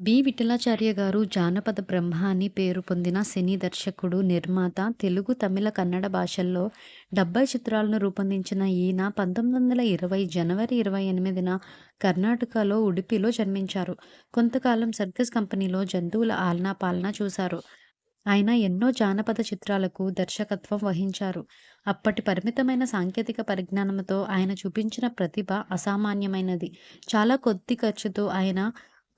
B. Vithalacharya గారు జానపద బ్రహ్మ అని పేరు పొందిన సినీ దర్శకుడు, నిర్మాత. తెలుగు, తమిళ, కన్నడ భాషల్లో 70 చిత్రాలను రూపొందించిన ఈయన 1920 జనవరి 28న కర్ణాటకలో ఉడిపిలో జన్మించారు. కొంతకాలం సర్కస్ కంపెనీలో జంతువుల ఆలనా పాలనా చూశారు. ఆయన ఎన్నో జానపద చిత్రాలకు దర్శకత్వం వహించారు. అప్పటి పరిమితమైన సాంకేతిక పరిజ్ఞానంతో ఆయన చూపించిన ప్రతిభ అసామాన్యమైనది. చాలా కొద్ది ఖర్చుతో ఆయన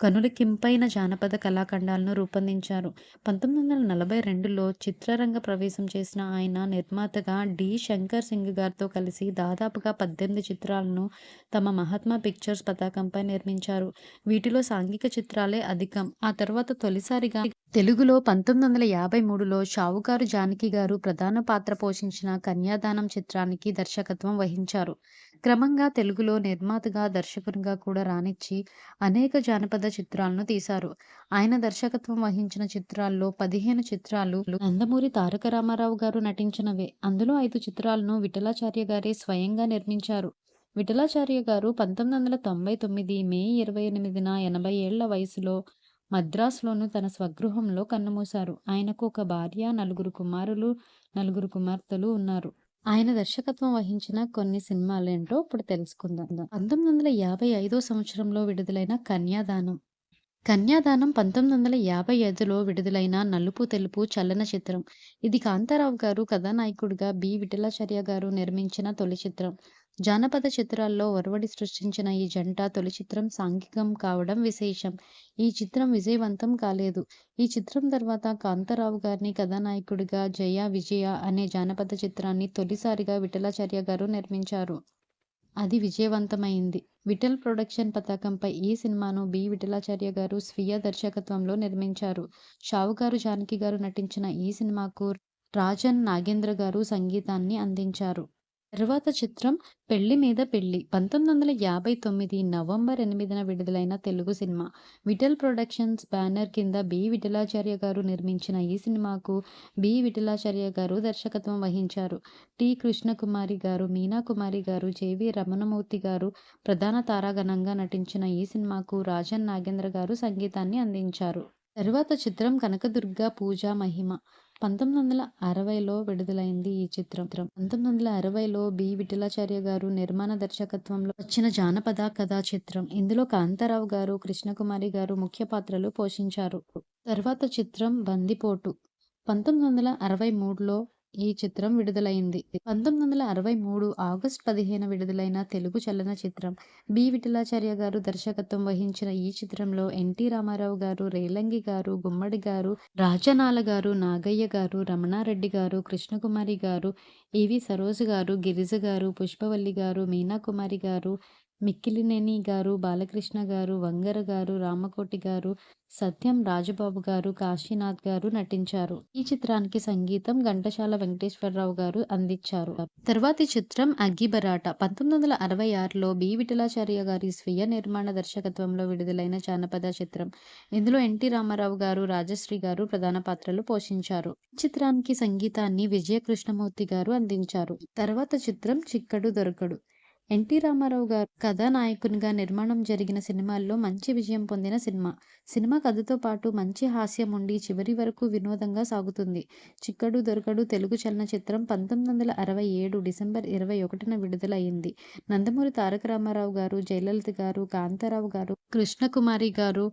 కనులకింపైన జానపద కళాఖండాలను రూపొందించారు. 1942లో చిత్రరంగ ప్రవేశం చేసిన ఆయన నిర్మాతగా డి. శంకర్ సింగ్ గారితో కలిసి దాదాపుగా 18 చిత్రాలను తమ మహాత్మా పిక్చర్స్ పతాకంపై నిర్మించారు. వీటిలో సాంఘిక చిత్రాలే అధికం. ఆ తర్వాత తొలిసారిగా తెలుగులో 1953లో షావుకారు జానకి గారు ప్రధాన పాత్ర పోషించిన కన్యాదానం చిత్రానికి దర్శకత్వం వహించారు. క్రమంగా తెలుగులో నిర్మాతగా, దర్శకునిగా కూడా రాణిచ్చి అనేక జానపద చిత్రాలను తీశారు. ఆయన దర్శకత్వం వహించిన చిత్రాల్లో 15 చిత్రాలు నందమూరి తారక రామారావు గారు నటించినవే. అందులో ఐదు చిత్రాలను విఠలాచార్య గారే స్వయంగా నిర్మించారు. విఠలాచార్య గారు 1999 మే 28న 80 ఏళ్ళ వయసులో మద్రాసులోను తన స్వగృహంలో కన్నుమూశారు. ఆయనకు ఒక భార్య, నలుగురు కుమారులు, నలుగురు కుమార్తెలు ఉన్నారు. ఆయన దర్శకత్వం వహించిన కొన్ని సినిమాలు ఏంటో ఇప్పుడు తెలుసుకుందాం. 1955 సంవత్సరంలో విడుదలైన కన్యాదానం. కన్యాదానం 1955లో విడుదలైన నలుపు తెలుపు చలన చిత్రం ఇది కాంతారావు గారు కథానాయకుడిగా బి. విఠలాచార్య గారు నిర్మించిన తొలి చిత్రం. జానపద చిత్రాల్లో ఒరవడి సృష్టించిన ఈ జంట తొలి చిత్రం సాంఘికం కావడం విశేషం. ఈ చిత్రం విజయవంతం కాలేదు. ఈ చిత్రం తర్వాత కాంతారావు గారిని కథానాయకుడిగా 'జయ విజయ' అనే జానపద చిత్రాన్ని తొలిసారిగా విఠలాచార్య గారు నిర్మించారు. అది విజయవంతమైంది. విఠల్ ప్రొడక్షన్ పతాకంపై ఈ సినిమాను బి. విఠలాచార్య గారు స్వీయ దర్శకత్వంలో నిర్మించారు. షావుకారు జానకి గారు నటించిన ఈ సినిమాకు రాజన్ నాగేంద్ర గారు సంగీతాన్ని అందించారు. తరువాత చిత్రం 'పెళ్ళి మీద పెళ్ళి' 1959 నవంబర్ ఎనిమిదిన విడుదలైన తెలుగు సినిమా. విఠల్ ప్రొడక్షన్స్ బ్యానర్ కింద బి. విఠలాచార్య గారు నిర్మించిన ఈ సినిమాకు బి. విఠలాచార్య గారు దర్శకత్వం వహించారు. టి. కృష్ణకుమారి గారు, మీనా కుమారి గారు, జెవి రమణమూర్తి గారు ప్రధాన తారాగణంగా నటించిన ఈ సినిమాకు రాజన్ నాగేంద్ర గారు సంగీతాన్ని అందించారు. తరువాత చిత్రం 'కనకదుర్గ పూజా మహిమ' 1960లో విడుదలైంది ఈ చిత్రం. 1960లో బి. విఠలాచార్య గారు నిర్మాణ దర్శకత్వంలో వచ్చిన జానపద కథా చిత్రం. ఇందులో కాంతారావు గారు, కృష్ణకుమారి గారు ముఖ్య పాత్రలు పోషించారు. తర్వాత చిత్రం 'బందిపోటు' 1963లో ఈ చిత్రం విడుదలైంది. పంతొమ్మిది వందల అరవై మూడు ఆగస్ట్ పదిహేను విడుదలైన తెలుగు చలన చిత్రం బి. విఠలాచార్య గారు దర్శకత్వం వహించిన ఈ చిత్రంలో ఎన్టీ రామారావు గారు, రేలంగి గారు, గుమ్మడి గారు, రాజనాల గారు, నాగయ్య గారు, రమణారెడ్డి గారు, కృష్ణకుమారి గారు, ఈవి సరోజు గారు, గిరిజ గారు, పుష్పవల్లి గారు, మీనాకుమారి గారు, మిక్కిలినేని గారు, బాలకృష్ణ గారు, వంగర గారు, రామకోటి గారు, సత్యం రాజబాబు గారు, కాశీనాథ్ గారు నటించారు. ఈ చిత్రానికి సంగీతం ఘంటశాల వెంకటేశ్వరరావు గారు అందించారు. తర్వాతి చిత్రం 'అగ్గిబరాట' 1966లో బి. విఠలాచార్య గారి స్వీయ నిర్మాణ దర్శకత్వంలో విడుదలైన జానపద చిత్రం. ఇందులో ఎన్టీ రామారావు గారు, రాజశ్రీ గారు ప్రధాన పాత్రలు పోషించారు. ఈ చిత్రానికి సంగీతాన్ని విజయ కృష్ణమూర్తి గారు అందించారు. తర్వాత చిత్రం 'చిక్కడు దొరకడు' ఎన్టీ రామారావు గారు కథానాయకునిగా నిర్మాణం జరిగిన సినిమాల్లో మంచి విజయం పొందిన సినిమా. సినిమా కథతో పాటు మంచి హాస్యం ఉండి చివరి వరకు వినోదంగా సాగుతుంది. 'చిక్కడు దొరకడు' తెలుగు చలనచిత్రం 1967 డిసెంబర్ 21న విడుదలైంది. నందమూరి తారక రామారావు గారు, జయలలిత గారు, కాంతారావు గారు, కృష్ణకుమారి గారు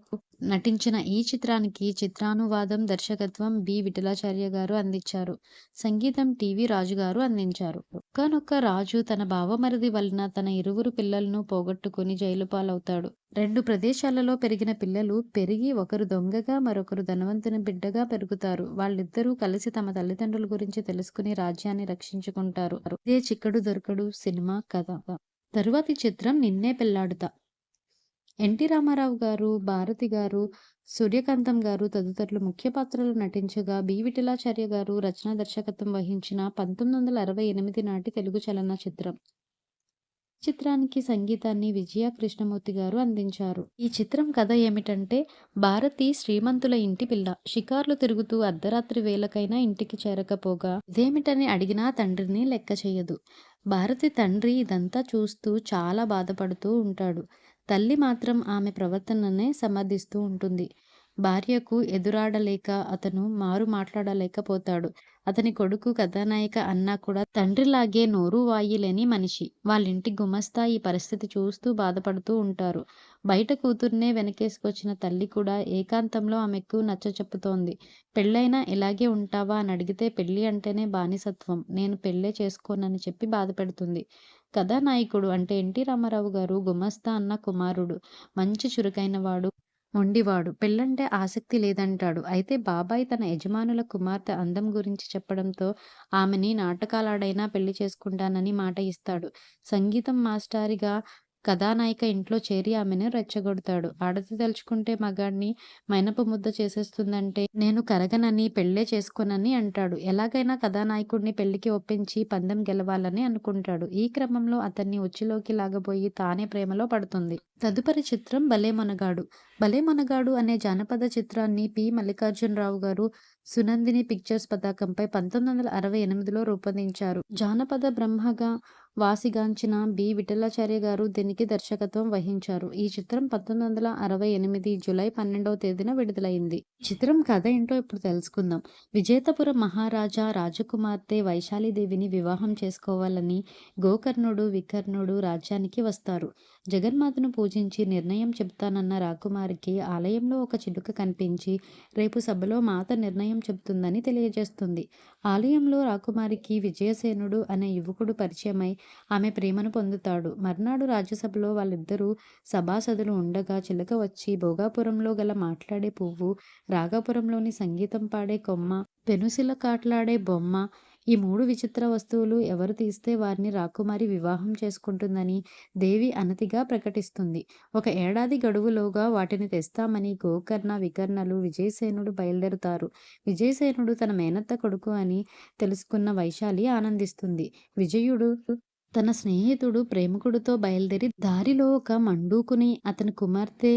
నటించిన ఈ చిత్రానికి చిత్రానువాదం, దర్శకత్వం బి. విఠలాచార్య గారు అందించారు. సంగీతం టీవీ రాజు గారు అందించారు. ఒక్కనొక్క రాజు తన బావమరిది వలన తన ఇరువురు పిల్లలను పోగొట్టుకుని జైలుపాలవుతాడు. రెండు ప్రదేశాలలో పెరిగిన పిల్లలు పెరిగి ఒకరు దొంగగా, మరొకరు ధనవంతుని బిడ్డగా పెరుగుతారు. వాళ్ళిద్దరూ కలిసి తమ తల్లిదండ్రుల గురించి తెలుసుకుని రాజ్యాన్ని రక్షించుకుంటారు. ఇదే 'చిక్కడు దొరకడు' సినిమా కథ. తరువాతి చిత్రం 'నిన్నే పెళ్ళాడుతా' ఎన్టీ రామారావు గారు, భారతి గారు, సూర్యకాంతం గారు తదితరులు ముఖ్య పాత్రలు నటించగా బి. విఠలాచార్య గారు రచన దర్శకత్వం వహించిన 1968 నాటి తెలుగు చలనచిత్రం. చిత్రానికి సంగీతాన్ని విజయ కృష్ణమూర్తి గారు అందించారు. ఈ చిత్రం కథ ఏమిటంటే భారతి శ్రీమంతుల ఇంటి పిల్ల. షికార్లు తిరుగుతూ అర్ధరాత్రి వేళకైనా ఇంటికి చేరకపోగా ఇదేమిటని అడిగినా తండ్రిని లెక్క చేయదు భారతి తండ్రి ఇదంతా చూస్తూ చాలా బాధపడుతూ ఉంటాడు. తల్లి మాత్రం ఆమె ప్రవర్తననే సమర్థిస్తూ ఉంటుంది. భార్యకు ఎదురాడలేక అతను మారు మాట్లాడలేకపోతాడు. అతని కొడుకు కథానాయిక అన్నా కూడా తండ్రిలాగే నోరు వాయిలేని మనిషి. వాళ్ళింటి గుమస్తా ఈ పరిస్థితి చూస్తూ బాధపడుతూ ఉంటారు. బయట కూతుర్నే వెనకేసుకొచ్చిన తల్లి కూడా ఏకాంతంలో ఆమెకు నచ్చ చెప్పుతోంది పెళ్ళైనా ఇలాగే ఉంటావా అని అడిగితే పెళ్ళి అంటేనే బానిసత్వం. నేను పెళ్ళే చేసుకోనని చెప్పి బాధపెడుతుంది. కథానాయకుడు అంటే ఎన్టీ రామారావు గారు గుమస్తా అన్న కుమారుడు. మంచి చురుకైన వాడు మొండివాడు. పెళ్ళంటే ఆసక్తి లేదంటాడు. అయితే బాబాయ్ తన యజమానుల కుమార్తె అందం గురించి చెప్పడంతో ఆమెని నాటకాలాడైనా పెళ్ళి చేసుకుంటానని మాట ఇస్తాడు. సంగీతం మాస్టారిగా కథానాయిక ఇంట్లో చేరి ఆమెను రెచ్చగొడతాడు. ఆడది తలుచుకుంటే మగాడిని మైనపు ముద్ద చేసేస్తుందంటే నేను కరగనని, పెళ్ళే చేసుకోనని అంటాడు. ఎలాగైనా కథానాయకుడిని పెళ్ళికి ఒప్పించి పందెం గెలవాలని అనుకుంటాడు. ఈ క్రమంలో అతన్ని ఉచ్చులోకి లాగబోయి తానే ప్రేమలో పడుతుంది. తదుపరి చిత్రం 'భలే మొనగాడు'. 'భలే మొనగాడు' అనే జానపద చిత్రాన్ని పి. మల్లికార్జునరావు గారు సునందిని పిక్చర్స్ పతాకంపై పంతొమ్మిది వందల అరవై ఎనిమిదిలో రూపొందించారు. జానపద బ్రహ్మగా వాసిగాంచిన బి. విఠలాచార్య గారు దీనికి దర్శకత్వం వహించారు. ఈ చిత్రం పంతొమ్మిది వందల అరవై ఎనిమిది జూలై పన్నెండవ తేదీన విడుదలైంది. చిత్రం కథ ఏంటో ఇప్పుడు తెలుసుకుందాం. విజేతపురం మహారాజా రాజకుమార్తె వైశాలిదేవిని వివాహం చేసుకోవాలని గోకర్ణుడు, వికర్ణుడు రాజ్యానికి వస్తారు. జగన్మాతను పూజించి నిర్ణయం చెబుతానన్న రాకుమారికి ఆలయంలో ఒక చిలుక కనిపించి రేపు సభలో మాత నిర్ణయం చెబుతుందని తెలియజేస్తుంది. ఆలయంలో రాకుమారికి విజయసేనుడు అనే యువకుడు పరిచయమై ఆమె ప్రేమను పొందుతాడు. మర్నాడు రాజ్యసభలో వాళ్ళిద్దరూ సభాసదులు ఉండగా చిలక వచ్చి భోగాపురంలో గల మాట్లాడే పువ్వు, రాగాపురంలోని సంగీతం పాడే కొమ్మ, పెనుసిల కాట్లాడే బొమ్మ ఈ మూడు విచిత్ర వస్తువులు ఎవరు తీస్తే వారిని రాకుమారి వివాహం చేసుకుంటుందని దేవి అనతిగా ప్రకటిస్తుంది. ఒక ఏడాది గడువులోగా వాటిని తెస్తామని గోకర్ణ, వికర్ణలు విజయసేనుడు బయలుదేరుతారు. విజయసేనుడు తన మేనత్త కొడుకు అని తెలుసుకున్న వైశాలి ఆనందిస్తుంది. విజయుడు తన స్నేహితుడు ప్రేమికుడితో బయలుదేరి దారిలో ఒక మండూకుని, అతని కుమార్తె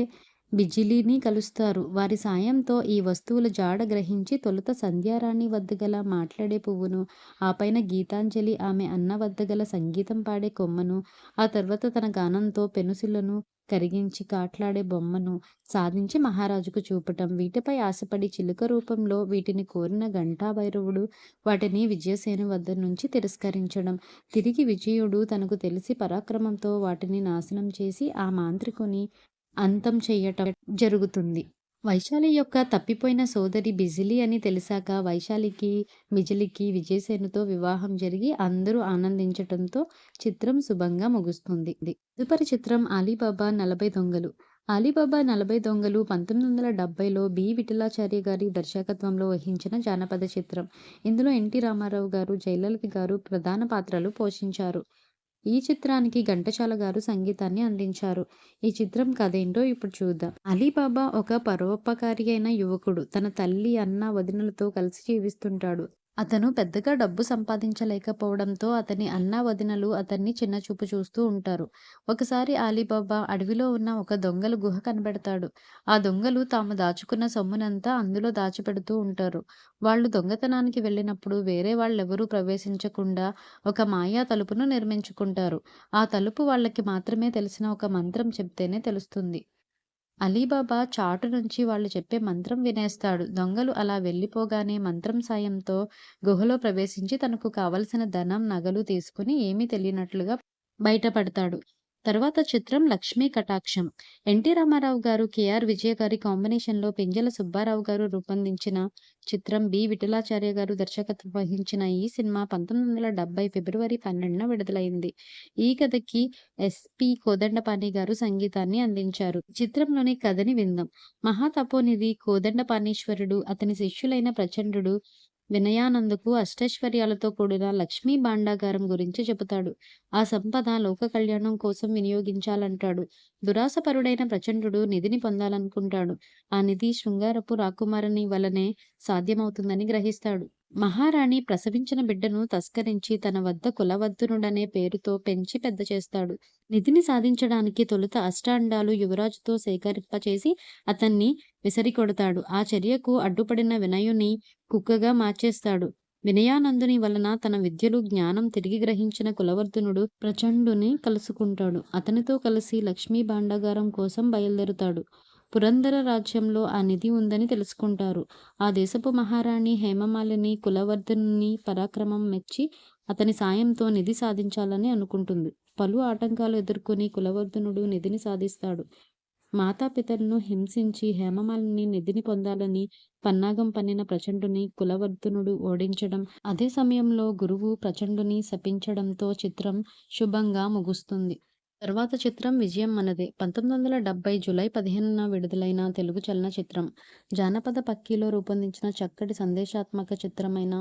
బిజిలీని కలుస్తారు. వారి సాయంతో ఈ వస్తువుల జాడ గ్రహించి తొలుత సంధ్యారాణి వద్ద గల మాట్లాడే పువ్వును, ఆపైన గీతాంజలి ఆమె అన్న వద్ద గల సంగీతం పాడే కొమ్మను, ఆ తర్వాత తన గానంతో పెనుసిలను కరిగించి కాట్లాడే బొమ్మను సాధించి మహారాజుకు చూపటం. వీటిపై ఆశపడి చిలుక రూపంలో వీటిని కోరిన ఘంటాభైరవుడు వాటిని విజయసేను వద్ద నుంచి తిరస్కరించడం. తిరిగి విజయుడు తనకు తెలిసి పరాక్రమంతో వాటిని నాశనం చేసి ఆ మాంత్రికుని అంతం చెయ్యటం జరుగుతుంది. వైశాలి యొక్క తప్పిపోయిన సోదరి బిజిలీ అని తెలిసాక వైశాలికి, బిజిలీకి విజయసేనుతో వివాహం జరిగి అందరూ ఆనందించటంతో చిత్రం శుభంగా ముగుస్తుంది. తదుపరి చిత్రం 'అలీబాబా నలభై దొంగలు'. 'అలీబాబా నలభై దొంగలు' పంతొమ్మిది వందల డెబ్బైలో బి. విఠలాచార్య గారి దర్శకత్వంలో వహించిన జానపద చిత్రం. ఇందులో ఎన్టీ రామారావు గారు, జయలలిత గారు ప్రధాన పాత్రలు పోషించారు. ఈ చిత్రానికి ఘంటసాల గారు సంగీతాన్ని అందించారు. ఈ చిత్రం కథ ఏంటో ఇప్పుడు చూద్దాం. అలీబాబా ఒక పరోపకారి అయిన యువకుడు. తన తల్లి, అన్న, వదినలతో కలిసి జీవిస్తుంటాడు. అతను పెద్దగా డబ్బు సంపాదించలేకపోవడంతో అతని అన్నా, వదినలు అతన్ని చిన్నచూపు చూస్తూ ఉంటారు. ఒకసారి ఆలీబాబా అడవిలో ఉన్న ఒక దొంగల గుహ కనబెడతాడు ఆ దొంగలు తాము దాచుకున్న సొమ్మునంతా అందులో దాచిపెడుతూ ఉంటారు. వాళ్ళు దొంగతనానికి వెళ్ళినప్పుడు వేరే వాళ్ళెవరూ ప్రవేశించకుండా ఒక మాయా తలుపును నిర్మించుకుంటారు. ఆ తలుపు వాళ్ళకి మాత్రమే తెలిసిన ఒక మంత్రం చెప్తేనే తెలుస్తుంది. అలీబాబా చాటు నుంచి వాళ్ళు చెప్పే మంత్రం వినేస్తాడు. దొంగలు అలా వెళ్ళిపోగానే మంత్రం సాయంతో గుహలో ప్రవేశించి తనకు కావలసిన ధనం, నగలు తీసుకుని ఏమీ తెలియనట్లుగా బయటపడతాడు. తర్వాత చిత్రం 'లక్ష్మీ కటాక్షం'. ఎన్టీ రామారావు గారు, కేఆర్ విజయ గారి కాంబినేషన్లో పెంజల సుబ్బారావు గారు రూపొందించిన చిత్రం. బి. విఠలాచార్య గారు దర్శకత్వం వహించిన ఈ సినిమా పంతొమ్మిది వందల డెబ్బై ఫిబ్రవరి పన్నెండున విడుదలైంది. ఈ కథకి ఎస్. పి. కోదండపాణి గారు సంగీతాన్ని అందించారు. చిత్రంలోని కథని విందాం. మహాతపోనిధి కోదండపాణీశ్వరుడు, అతని శిష్యులైన ప్రచండుడు, వినయానందకు అష్టైశ్వర్యాలతో కూడిన లక్ష్మీ భాండాగారం గురించి చెబుతాడు. ఆ సంపద లోక కళ్యాణం కోసం వినియోగించాలంటాడు. దురాసపరుడైన ప్రచండుడు నిధిని పొందాలనుకుంటాడు. ఆ నిధి శృంగారపు రాకుమారుని వలనే సాధ్యమవుతుందని గ్రహిస్తాడు. మహారాణి ప్రసవించిన బిడ్డను తస్కరించి తన వద్ద కులవద్దునుడనే పేరుతో పెంచి పెద్ద చేస్తాడు. నిధిని సాధించడానికి తొలుత అష్టాండాలు యువరాజుతో సేకరింపచేసి అతన్ని విసరికొడతాడు ఆ చర్యకు అడ్డుపడిన వినయుని కుక్కగా మార్చేస్తాడు. వినయానందుని వలన తన విద్యలు, జ్ఞానం తిరిగి గ్రహించిన కులవర్ధనుడు ప్రచండుని కలుసుకుంటాడు. అతనితో కలిసి లక్ష్మీ భాండాగారం కోసం బయలుదేరుతాడు. పురందర రాజ్యంలో ఆ నిధి ఉందని తెలుసుకుంటారు. ఆ దేశపు మహారాణి హేమమాలిని కులవర్ధనుని పరాక్రమం మెచ్చి అతని సాయంతో నిధి సాధించాలని అనుకుంటుంది. పలు ఆటంకాలు ఎదుర్కొని కులవర్ధనుడు నిధిని సాధిస్తాడు. మాతాపితలను హింసించి హేమమాలిని నిధిని పొందాలని పన్నాగం పన్నిన ప్రచండుని కులవర్ధనుడు ఓడించడం, అదే సమయంలో గురువు ప్రచండుని శపించడంతో చిత్రం శుభంగా ముగుస్తుంది. తర్వాత చిత్రం విజయం మనదే. పంతొమ్మిది వందల డెబ్బై జూలై పదిహేనున విడుదలైన తెలుగు చలనచిత్రం. జానపద పక్కీలో రూపొందించిన చక్కటి సందేశాత్మక చిత్రమైన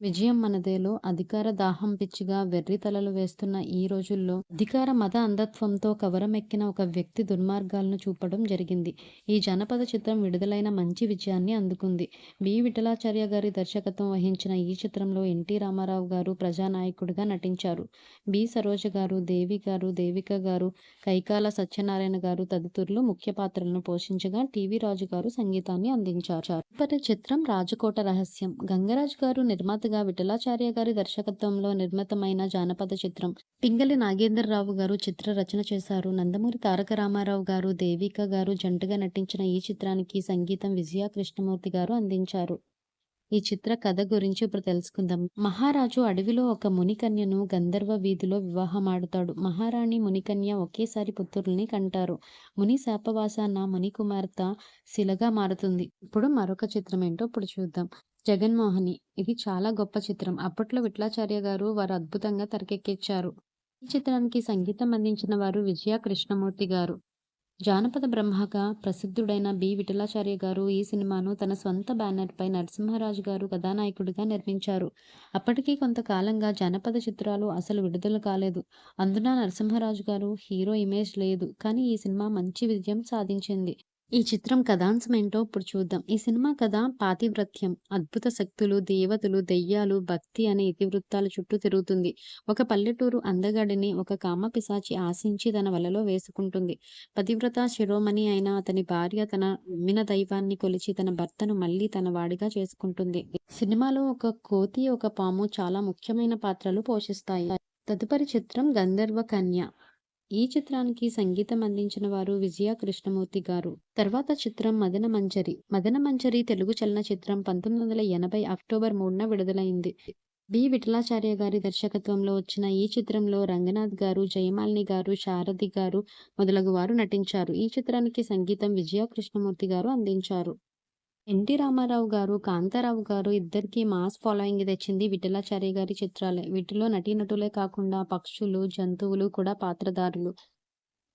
విజయం మనదేలో అధికార దాహం పిచ్చిగా వెర్రి తలలు వేస్తున్న ఈ రోజుల్లో అధికార మత అంధత్వంతో కవరమెక్కిన ఒక వ్యక్తి దుర్మార్గాలను చూపడం జరిగింది. ఈ జానపద చిత్రం విడుదలైన మంచి విజయాన్ని అందుకుంది. బి. విఠలాచార్య గారి దర్శకత్వం వహించిన ఈ చిత్రంలో ఎన్టీ రామారావు గారు ప్రజానాయకుడిగా నటించారు. బి. సరోజ గారు, దేవి గారు, దేవిక గారు, కైకాల సత్యనారాయణ గారు తదితరులు ముఖ్య పాత్రలను పోషించగా టీవీ రాజు గారు సంగీతాన్ని అందించారు. తదుపరి చిత్రం రాజకోట రహస్యం. గంగరాజు గారు నిర్మాత దర్శకుడిగా విఠలాచార్య గారి దర్శకత్వంలో నిర్మితమైన జానపద చిత్రం. పింగళి నాగేంద్రరావు గారు చిత్ర రచన చేశారు. నందమూరి తారక రామారావు గారు, దేవిక గారు జంటగా నటించిన ఈ చిత్రానికి సంగీతం విజయ కృష్ణమూర్తి గారు అందించారు. ఈ చిత్ర కథ గురించి ఇప్పుడు తెలుసుకుందాం. మహారాజు అడవిలో ఒక మునికన్యను గంధర్వ వీధిలో వివాహం ఆడుతాడు మహారాణి, మునికన్య ఒకేసారి పుత్రుల్ని కంటారు. ముని శాపవాసాన ముని కుమార్తె శిలగా మారుతుంది. ఇప్పుడు మరొక చిత్రం ఏంటో ఇప్పుడు చూద్దాం. జగన్మోహిని. ఇది చాలా గొప్ప చిత్రం. అప్పట్లో విట్లాచార్య గారు వారు అద్భుతంగా తెరకెక్కించారు. ఈ చిత్రానికి సంగీతం అందించిన వారు విజయ కృష్ణమూర్తి గారు. జానపద బ్రహ్మగా ప్రసిద్ధుడైన బి. విఠలాచార్య గారు ఈ సినిమాను తన స్వంత బ్యానర్పై నరసింహరాజు గారు కథానాయకుడిగా నిర్మించారు. అప్పటికీ కొంతకాలంగా జానపద చిత్రాలు అసలు విడుదల కాలేదు. అందున నరసింహరాజు గారు హీరో ఇమేజ్ లేదు. కానీ ఈ సినిమా మంచి విజయం సాధించింది. ఈ చిత్రం కథాంశమేంటో ఇప్పుడు చూద్దాం. ఈ సినిమా కథ పాతివ్రత్యం, అద్భుత శక్తులు, దేవతలు, దెయ్యాలు, భక్తి అనే ఇతివృత్తాల చుట్టూ తిరుగుతుంది. ఒక పల్లెటూరు అందగాడిని ఒక కామపిశాచి ఆశించి తన వలలో వేసుకుంటుంది. పతివ్రత శిరోమణి అయిన అతని భార్య తన మిన దైవాన్ని కొలిచి తన భర్తను మళ్ళీ తన వాడిగా చేసుకుంటుంది. సినిమాలో ఒక కోతి, ఒక పాము చాలా ముఖ్యమైన పాత్రలు పోషిస్తాయి. తదుపరి చిత్రం గంధర్వ కన్య. ఈ చిత్రానికి సంగీతం అందించిన వారు విజయ కృష్ణమూర్తి గారు. తర్వాత చిత్రం మదన మంజరి మదన మంజరి తెలుగు చలనచిత్రం పంతొమ్మిది వందల ఎనభై అక్టోబర్ మూడున విడుదలైంది. బి. విఠలాచార్య గారి దర్శకత్వంలో వచ్చిన ఈ చిత్రంలో రంగనాథ్ గారు, జయమాలిని గారు, శారథి గారు మొదలగు వారు నటించారు. ఈ చిత్రానికి సంగీతం విజయ కృష్ణమూర్తి గారు అందించారు. ఎన్టీ రామారావు గారు, కాంతారావు గారు ఇద్దరికీ మాస్ ఫాలోయింగ్ తెచ్చింది విఠలాచార్య గారి చిత్రాలే. వీటిలో నటీనటులే కాకుండా పక్షులు, జంతువులు కూడా పాత్రధారులు.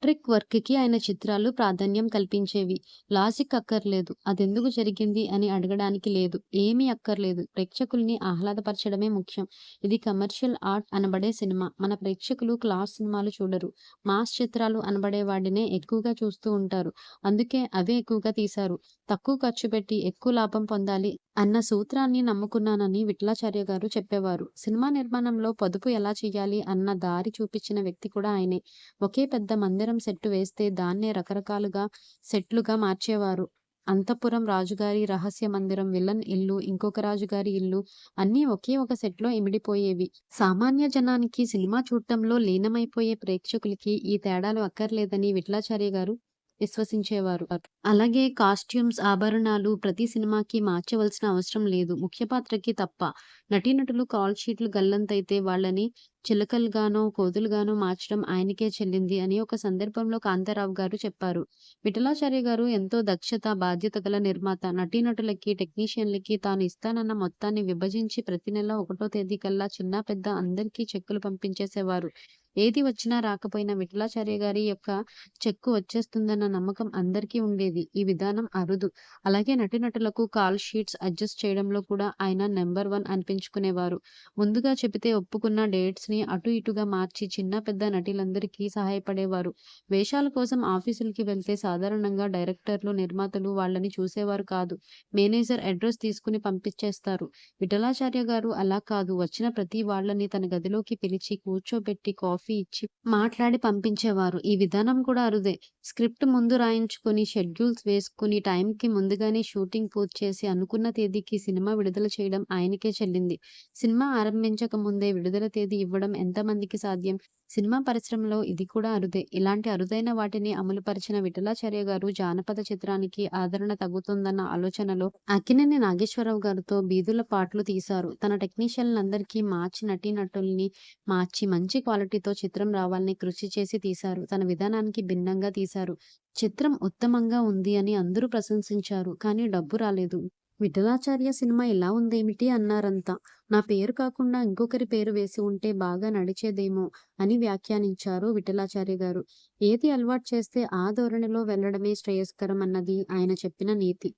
ట్రిక్ వర్క్‌కి ఆయన చిత్రాలు ప్రాధాన్యం కల్పించేవి. లాజిక్ అక్కర్లేదు. అదెందుకు జరిగింది అని అడగడానికి లేదు. ఏమీ అక్కర్లేదు. ప్రేక్షకుల్ని ఆహ్లాదపరచడమే ముఖ్యం. ఇది కమర్షియల్ ఆర్ట్ అనబడే సినిమా. మన ప్రేక్షకులు క్లాస్ సినిమాలు చూడరు. మాస్ చిత్రాలు అనబడే వాటినే ఎక్కువగా చూస్తూ ఉంటారు. అందుకే అవే ఎక్కువగా తీశారు. తక్కువ ఖర్చు పెట్టి ఎక్కువ లాభం పొందాలి అన్న సూత్రాన్ని నమ్ముకున్నానని విఠలాచార్య గారు చెప్పేవారు. సినిమా నిర్మాణంలో పొదుపు ఎలా చేయాలి అన్న దారి చూపించిన వ్యక్తి కూడా ఆయనే. ఒకే పెద్ద మందిరం సెట్టు వేస్తే దాన్నే రకరకాలుగా సెట్లుగా మార్చేవారు. అంతఃపురం రాజుగారి రహస్య మందిరం, విలన్ ఇల్లు, ఇంకొక రాజుగారి ఇల్లు అన్నీ ఒకే ఒక సెట్‌లో ఇమిడిపోయేవి. సామాన్య జనానికి సినిమా చూడటంలో లీనమైపోయే ప్రేక్షకులకి ఈ తేడాలు అక్కర్లేదని విఠలాచార్య గారు విశ్వసించేవారు. అలాగే కాస్ట్యూమ్స్, ఆభరణాలు ప్రతి సినిమాకి మార్చవలసిన అవసరం లేదు. ముఖ్య పాత్రకి తప్ప. నటీనటులు కాల్ షీట్లు గల్లంతైతే వాళ్ళని చిలకలుగానో, కోతులుగానో మార్చడం ఆయనకే చెల్లింది అని ఒక సందర్భంలో కాంతారావు గారు చెప్పారు. విఠలాచార్య గారు ఎంతో దక్షత, బాధ్యత గల నిర్మాత. నటీనటులకి, టెక్నీషియన్లకి తాను ఇస్తానన్న మొత్తాన్ని విభజించి ప్రతి నెల ఒకటో తేదీ కల్లా చిన్న పెద్ద అందరికీ చెక్కులు పంపించేసేవారు. ఏది వచ్చినా రాకపోయినా విఠలాచార్య గారి యొక్క చెక్కు వచ్చేస్తుందన్న నమ్మకం అందరికీ ఉండేది. ఈ విధానం అరుదు. అలాగే నటీనటులకు కాల్ షీట్స్ అడ్జస్ట్ చేయడంలో కూడా ఆయన నెంబర్ వన్ అనిపించుకునేవారు. ముందుగా చెబితే ఒప్పుకున్న డేట్స్ని అటు ఇటుగా మార్చి చిన్న పెద్ద నటీలందరికీ సహాయపడేవారు. వేషాల కోసం ఆఫీసులకి వెళ్తే సాధారణంగా డైరెక్టర్లు, నిర్మాతలు వాళ్ళని చూసేవారు కాదు. మేనేజర్ అడ్రస్ తీసుకుని పంపించేస్తారు. విఠలాచార్య గారు అలా కాదు. వచ్చిన ప్రతి వాళ్ళని తన గదిలోకి పిలిచి కూర్చోబెట్టి కాఫీ కాఫీ ఇచ్చి మాట్లాడి పంపించేవారు. ఈ విధానం కూడా అరుదే. స్క్రిప్ట్ ముందు రాయించుకొని, షెడ్యూల్స్ వేసుకొని, టైంకి ముందుగానే షూటింగ్ పూర్తి చేసి, అనుకున్న తేదీకి సినిమా విడుదల చేయడం ఆయనకే చెల్లింది. సినిమా ఆరంభించక ముందే విడుదల తేదీ ఇవ్వడం ఎంతమందికి సాధ్యం? సినిమా పరిశ్రమలో ఇది కూడా అరుదే. ఇలాంటి అరుదైన వాటిని అమలుపరిచిన విఠలాచార్య గారు జానపద చిత్రానికి ఆదరణ తగ్గుతుందన్న ఆలోచనలో అక్కినేని నాగేశ్వరరావు గారితో బీదుల పాటలు తీశారు. తన టెక్నీషియన్లందరికీ మార్చి నటీనటుల్ని మార్చి మంచి క్వాలిటీతో చిత్రం రావాలని కృషి చేసి తీశారు. తన విధానానికి భిన్నంగా తీశారు. చిత్రం ఉత్తమంగా ఉంది అని అందరూ ప్రశంసించారు. కానీ డబ్బు రాలేదు. విఠలాచార్య సినిమా ఇలా ఉందేమిటి అన్నారంతా. నా పేరు కాకుండా ఇంకొకరి పేరు వేసి ఉంటే బాగా నడిచేదేమో అని వ్యాఖ్యానించారు విఠలాచార్య గారు. ఏది అలవాటు చేస్తే ఆ ధోరణిలో వెళ్ళడమే శ్రేయస్కరం అన్నది ఆయన చెప్పిన నీతి.